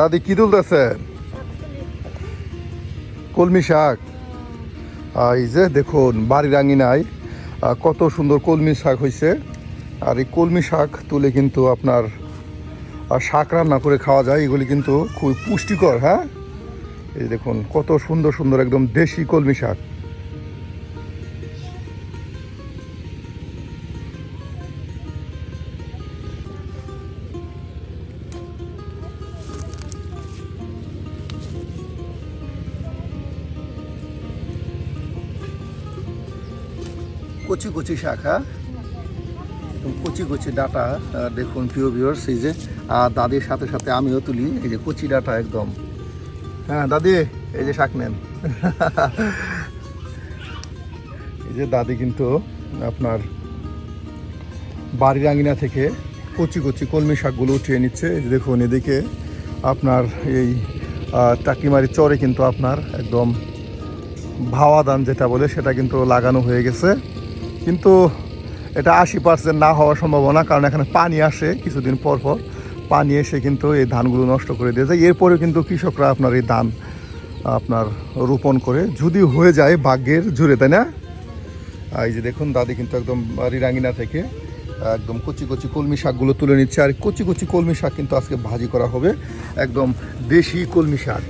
দাদি কি তুলতেছেন? কলমি শাক। এই যে দেখুন বাড়ির আঙিনায় কত সুন্দর কলমি শাক হয়েছে আর এই কলমি শাক তুলে কিন্তু আপনার শাক রান্না করে খাওয়া যায়। এগুলি কিন্তু খুবই পুষ্টিকর হ্যাঁ? এই দেখুন, কত সুন্দর সুন্দর একদম দেশি কলমি শাক। কচি কচি হ্যাঁ একদম কচি কচি ডাটা দেখুন প্রিয় ভিউয়ার্স এই যে আর দাদির সাথে সাথে আমিও তুলি, এই যে কচি ডাটা একদম। হ্যাঁ দাদি, এই যে শাক নেন। এই যে দাদি কিন্তু আপনার বাড়ির আঙিনা থেকে কচি কচি কলমি শাকগুলো উঠিয়ে নিচ্ছে। দেখুন, এদিকে আপনার এই টাকিমারি চরে কিন্তু আপনার একদম ভাওয়া ধান যেটা বলে, সেটা কিন্তু লাগানো হয়ে গেছে। কিন্তু এটা আশি পার্সেন্ট না হওয়ার সম্ভাবনা, কারণ এখানে পানি আসে কিছুদিন পর পর। পানি এসে কিন্তু এই ধানগুলো নষ্ট করে দিয়ে যায়। এরপরেও কিন্তু কৃষকরা আপনার এই ধান, আপনার রোপণ করে যদি হয়ে যায় ভাগ্যের জুড়ে তাই না? এই যে দেখুন, দাদি কিন্তু একদম রিরাঙ্গিনা থেকে, একদম কচি কচি কলমি শাকগুলো তুলে নিচ্ছে। আর কচি কচি কলমি শাক কিন্তু আজকে ভাজি করা হবে। একদম দেশি কলমি শাক।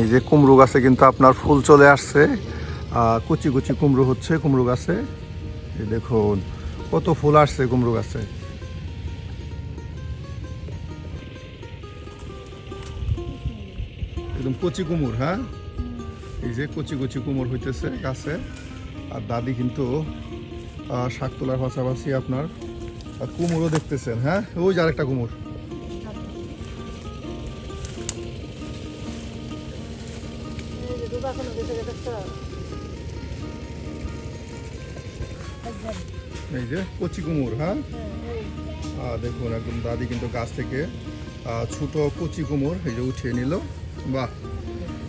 এই যে কুমড়ো গাছে কিন্তু আপনার ফুল চলে আসছে কুচি কুচি কুমড়ো হচ্ছে কুমড়ো গাছে। দেখুন, কত ফুল আসছে কুমড়ো গাছে। একদম কচি কুমড় হ্যাঁ? এই যে কচি কচি কুমড় হইতেছে গাছে। আর দাদি কিন্তু শাক তোলার পাশাপাশি আপনার আহ, কুমড়ও দেখতেছেন হ্যাঁ? ওই যে আরেকটা কুমড় এই যে কচি কুমড় হ্যাঁ? দেখুন একদম দাদি কিন্তু গাছ থেকে ছোট কচি কুমোর এই যে উঠিয়ে নিল। বাহ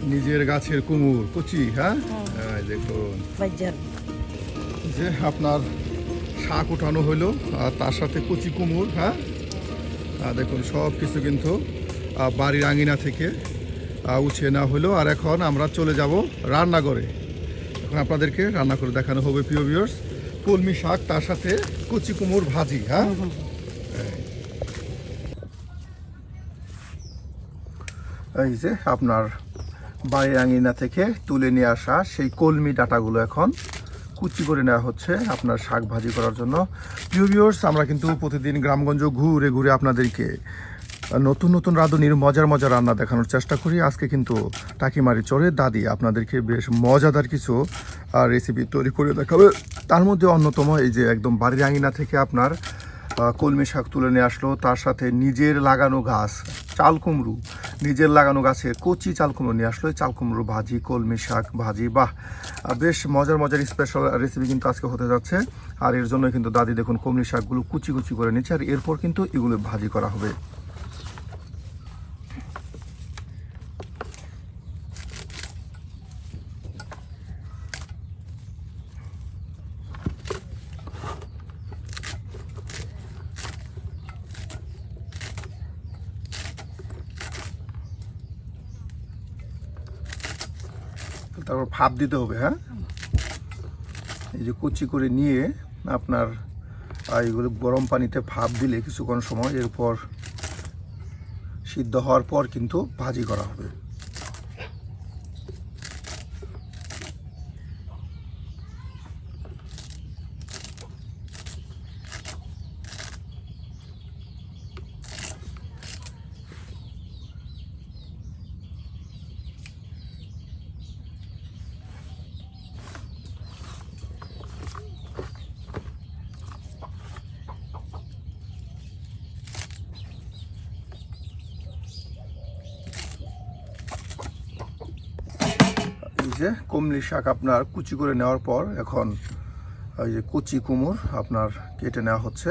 নিজের গাছের কুমুর কচি হ্যাঁ? হ্যাঁ। দেখুন। যে আপনার শাক উঠানো হলো আর তার সাথে কচি কুমুর হ্যাঁ? দেখুন সব কিছু কিন্তু বাড়ির আঙিনা থেকে উঠিয়ে নেওয়া হলো। আর এখন আমরা চলে যাব রান্নাঘরে। এখন আপনাদেরকে রান্না করে দেখানো হবে প্রিয় ভিউয়ার্স কলমি শাক তার সাথে কচি কুমুর ভাজি হ্যাঁ। এই যে আপনার বাড়ির আঙিনা থেকে তুলে নিয়ে আসা সেই কলমি ডাটাগুলো এখন কুচি করে নেওয়া হচ্ছে আপনার শাক ভাজি করার জন্য। প্রিয় ভিউয়ার্স আমরা কিন্তু প্রতিদিন গ্রামগঞ্জ ঘুরে ঘুরে আপনাদেরকে নতুন নতুন রাঁধুনির মজার মজার রান্না দেখানোর চেষ্টা করি। আজকে কিন্তু টাকিমারি চড়ে দাদি আপনাদেরকে বেশ মজাদার কিছু রেসিপি তৈরি করে দেখাবে। তার মধ্যে অন্যতম এই যে একদম বাড়ির আঙিনা থেকে আপনার কলমি শাক তুলে নিয়ে আসলো। তার সাথে নিজের লাগানো গাছ চাল কুমড়ো নিজের লাগানো গাছের কচি চাল কুমড়ো নিয়ে আসলো। চালকুমড়ো চাল কুমড়ো ভাজি, কলমি শাক, ভাজি, বাহ! বেশ মজার মজার স্পেশাল রেসিপি কিন্তু আজকে হতে যাচ্ছে। আর এর জন্য কিন্তু দাদি দেখুন কলমি শাকগুলো কুচি কুচি করে নিচ্ছে। আর এরপর কিন্তু এগুলো ভাজি করা হবে। তারপর ভাপ দিতে হবে হ্যাঁ? এই যে কুচি করে নিয়ে আপনার এইগুলো গরম পানিতে ভাপ দিলে কিছুক্ষণ সময়, এরপর সিদ্ধ হওয়ার পর কিন্তু ভাজি করা হবে এই যে কমলি শাক আপনার কুচি করে নেওয়ার পর এখন ওই যে কুচি কুমড় আপনার কেটে নেওয়া হচ্ছে।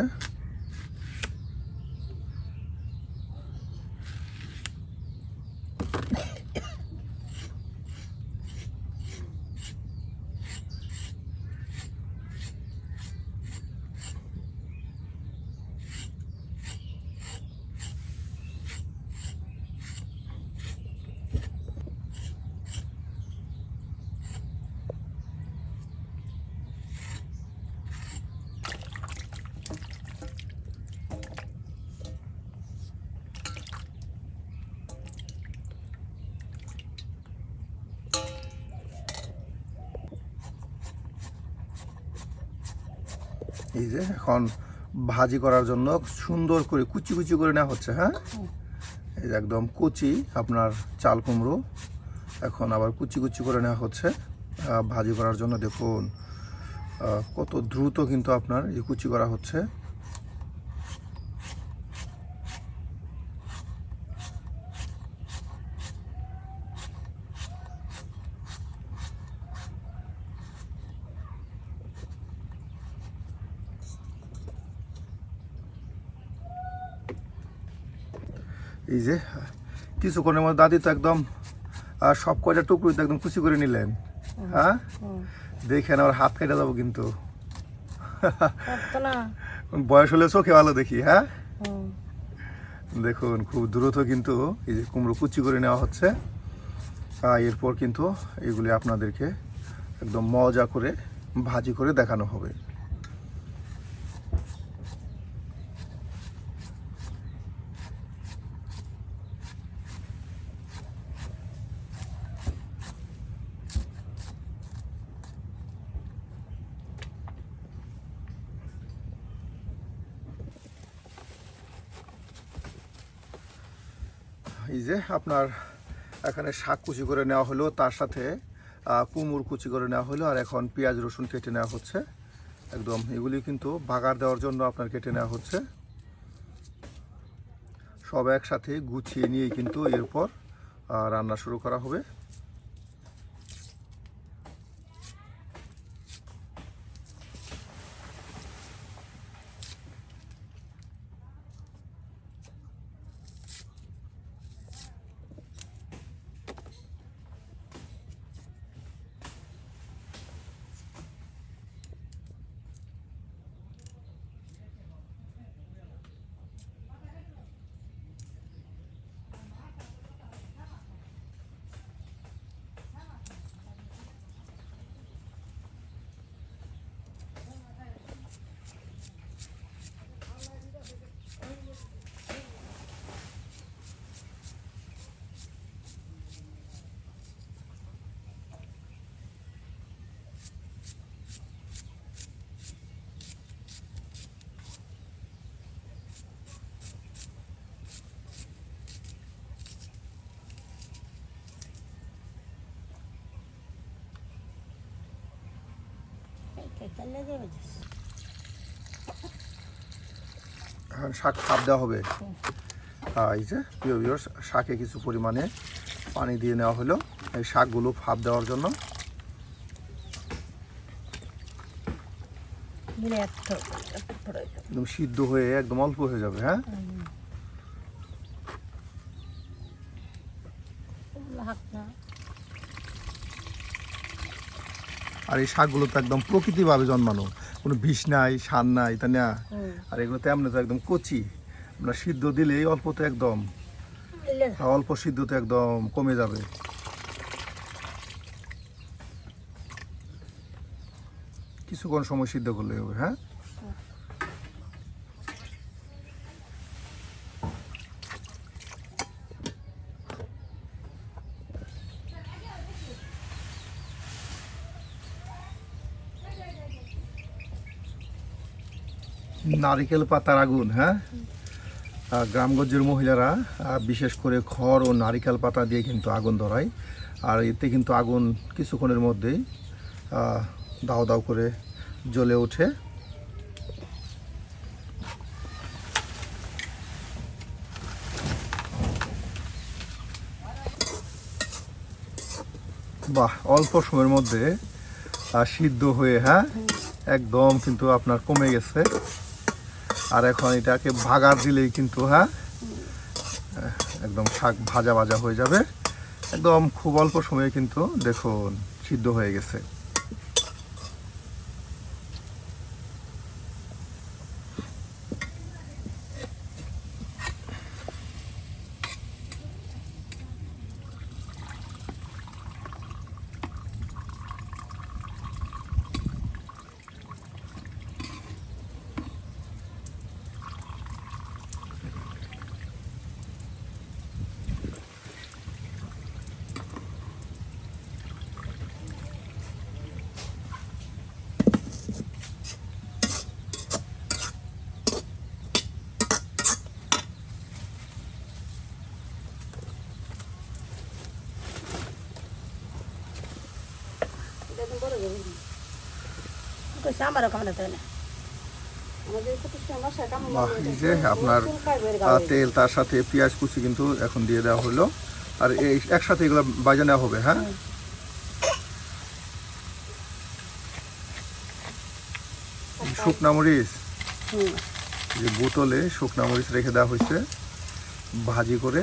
এই যে, এখন ভাজি করার জন্য সুন্দর করে কুচি কুচি করে নেওয়া হচ্ছে হ্যাঁ? এই যে একদম কুচি, আপনার চাল কুমড়ো, এখন আবার কুচি কুচি করে নেওয়া হচ্ছে। ভাজি করার জন্য দেখুন কত দ্রুত কিন্তু আপনার এই কুচি করা হচ্ছে। এই যে কিছুক্ষণের মধ্যে দাদি তো একদম সব কয়টা টুকরো তো একদম কুচি করে নিলেন। হ্যাঁ? দেখেন আমার হাত কেটে যাব কিন্তু। বয়স হলে চোখে ভালো দেখি হ্যাঁ? দেখুন খুব দ্রুত কিন্তু এই যে কুমড়ো কুচি করে নেওয়া হচ্ছে। এরপর কিন্তু এগুলি আপনাদেরকে একদম মজা করে ভাজি করে দেখানো হবে। এই যে আপনার এখানে শাক কুচি করে নেওয়া হলো, তার সাথে কুমুর কুমড় কুচি করে নেওয়া হলো, আর এখন পেঁয়াজ, রসুন কেটে নেওয়া হচ্ছে। একদম, এগুলি কিন্তু বাগার দেওয়ার জন্য আপনার কেটে নেওয়া হচ্ছে। সব একসাথে গুছিয়ে নিয়ে কিন্তু এরপর রান্না শুরু করা হবে। এখন শাক ভাপ দেওয়া হবে। আহ, এই যে প্রিয় viewers, শাকে কিছু পরিমাণে পানি দিয়ে নেওয়া হলো এই শাকগুলো ভাপ দেওয়ার জন্য। একদম সিদ্ধ হয়ে একদম অল্প হয়ে যাবে হ্যাঁ হাত না আর এই শাকগুলো তো একদম প্রকৃতিভাবে জন্মানো। কোনো বিষ নাই সার নাই তা না? আর এগুলো তো এমনি তো একদম কচি। আমরা সিদ্ধ দিলেই অল্প তো একদম। অল্প সিদ্ধ তো একদম কমে যাবে। কিছুক্ষণ সময় সিদ্ধ করলে হবে হ্যাঁ? নারিকেল পাতার আগুন হ্যাঁ? গ্রামগঞ্জের মহিলারা বিশেষ করে খড় ও নারিকেল পাতা দিয়ে কিন্তু আগুন ধরায়। আর এতে কিন্তু আগুন কিছুক্ষণের মধ্যেই দাও দাও করে জ্বলে ওঠে। বাহ, অল্প সময়ের মধ্যে সিদ্ধ হয়ে হ্যাঁ? একদম কিন্তু আপনার কমে গেছে। আর এখন এটাকে ভাগা দিলেই কিন্তু হ্যাঁ? একদম শাক ভাজা ভাজা হয়ে যাবে। একদম খুব অল্প সময়ে কিন্তু দেখুন, সিদ্ধ হয়ে গেছে। যে আপনার তেল তার সাথে পেঁয়াজ কুচি কিন্তু এখন দিয়ে দেওয়া হলো। আর এই একসাথে এগুলো বাজা নেওয়া হবে হ্যাঁ? শুকনা মরিচ? যে বোতলে শুকনা মরিচ রেখে দেওয়া হয়েছে ভাজি করে।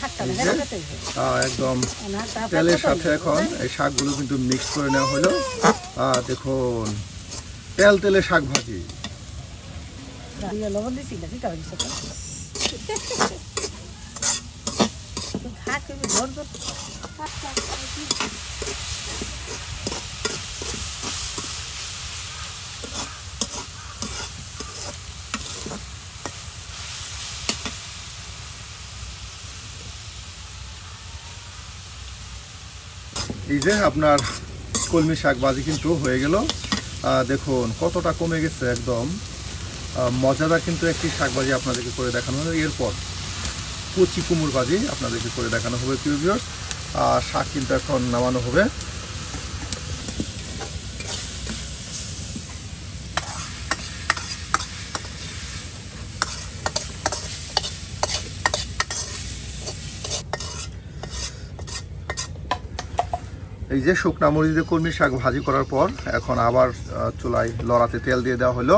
হাতটা তেলের সাথে এখন এই শাকগুলো কিন্তু মিক্স করে নেওয়া হলো। দেখুন তেল তেলে শাক ভাজি। ইয়ে যে আপনার কলমি শাক বাজি কিন্তু হয়ে গেল। দেখুন, কতটা কমে গেছে একদম। মজাদার কিন্তু একটি শাক ভাজি আপনাদেরকে করে দেখানো হবে এরপর কচি কুমুর বাজি আপনাদেরকে করে দেখানো হবে কিউবিওর আর শাক কিন্তু এখন নামানো হবে। যে শুকনা মরিচ দিয়ে কলমি শাক ভাজি করার পর এখন আবার চুলায় লড়াতে তেল দিয়ে দেওয়া হলো।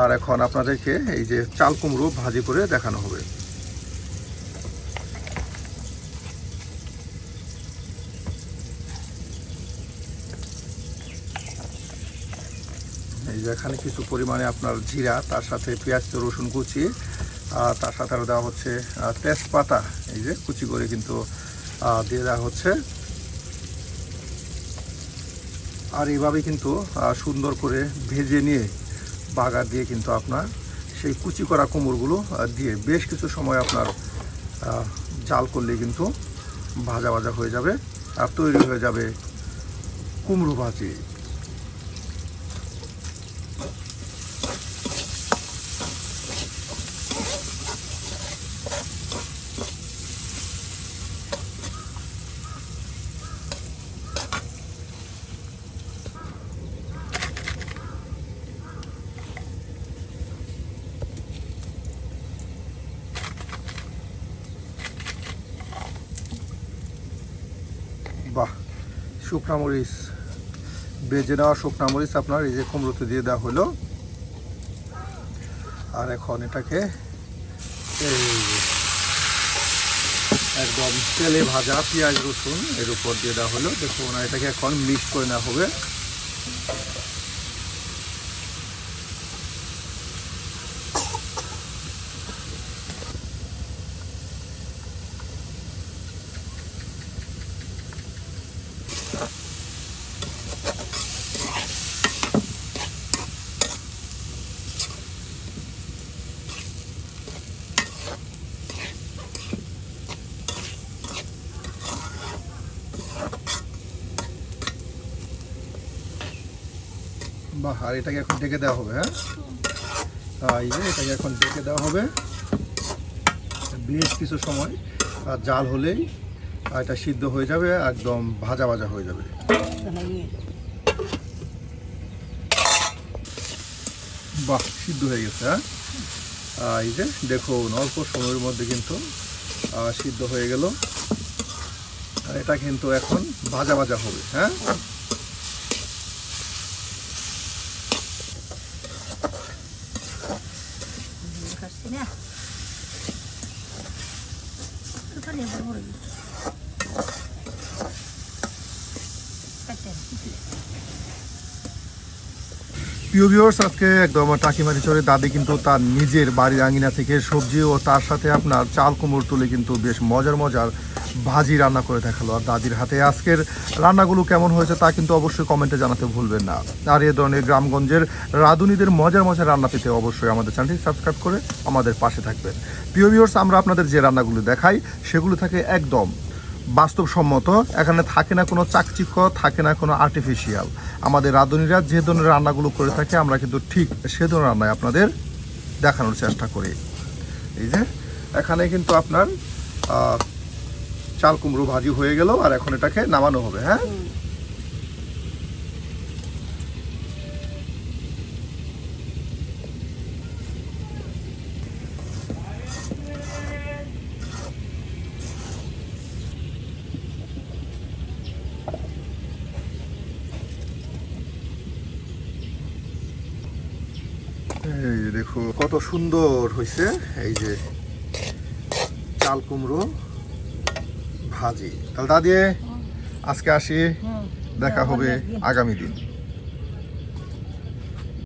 আর এখন আপনাদেরকে এই যে চাল কুমড়ো ভাজি করে দেখানো হবে। এই যে এখানে কিছু পরিমাণে আপনার জিরা, তার সাথে পেঁয়াজ, রসুন কুচি, আর তার সাথে আরও দেওয়া হচ্ছে তেজপাতা। এই যে কুচি করে কিন্তু দিয়ে দেওয়া হচ্ছে। আর এইভাবে কিন্তু সুন্দর করে ভেজে নিয়ে বাগা দিয়ে কিন্তু আপনার সেই কুচি করা কোমরগুলো দিয়ে বেশ কিছু সময় আপনার জাল করলে কিন্তু ভাজা ভাজা হয়ে যাবে আর তৈরি হয়ে যাবে কুমড়ো ভাজি। বাহ, শুকনা মরিচ। বেজে নেওয়া শুকনা মরিচ আপনার এই যে কুমড়োতে দিয়ে দেওয়া হলো। আর এখন এটাকে একদম তেলে ভাজা পেঁয়াজ রসুন এর উপর দিয়ে দেওয়া হলো। দেখুন এটাকে এখন মিক্স করে নেওয়া হবে বাহ আর এটাকে এখন ডেকে দেওয়া হবে হ্যাঁ? এই যে এটাকে এখন ডেকে দেওয়া হবে। বেশ কিছু সময়, আর জাল হলেই আর এটা সিদ্ধ হয়ে যাবে, একদম ভাজা ভাজা হয়ে যাবে। বাহ, সিদ্ধ হয়ে গেছে হ্যাঁ? এই যে দেখুন অল্প সময়ের মধ্যে কিন্তু সিদ্ধ হয়ে গেল। এটা কিন্তু এখন ভাজা ভাজা হবে হ্যাঁ খাচ্ছি না তো তাহলে এবার বড় দিই। কাটতে হবে, কিছু না। প্রিয় ভিউয়ার্স আজকে একদম টাকিমারি চরে দাদি কিন্তু তার নিজের বাড়ির আঙিনা থেকে সবজি ও তার সাথে আপনার চাল কুমড় তুলে কিন্তু বেশ মজার মজার ভাজি রান্না করে দেখাল। আর দাদির হাতে আজকের রান্নাগুলো কেমন হয়েছে তা কিন্তু অবশ্যই কমেন্টে জানাতে ভুলবেন না। আর এ ধরনের গ্রামগঞ্জের রাঁধুনিদের মজার মজার রান্না পেতে অবশ্যই আমাদের চ্যানেলটি সাবস্ক্রাইব করে আমাদের পাশে থাকবেন। প্রিয় ভিউয়ার্স আমরা আপনাদের যে রান্নাগুলো দেখাই, সেগুলো থাকে একদম বাস্তবসম্মত, এখানে থাকে না কোনো চাকচিক্য, থাকে না কোনো আর্টিফিশিয়াল আমাদের রাঁধুনিরা যে ধরনের রান্নাগুলো করে থাকে, আমরা কিন্তু ঠিক সে ধরনের রান্নায় আপনাদের দেখানোর চেষ্টা করি। এই যে, এখানে কিন্তু আপনার চাল কুমড়ো ভাজি হয়ে গেল, আর এখন এটাকে নামানো হবে হ্যাঁ হুম। এই যে দেখো কত সুন্দর হয়েছে এই যে চাল কুমড়ো ভাজি। তাহলে দাদি আজকে আসি দেখা হবে আগামী দিন।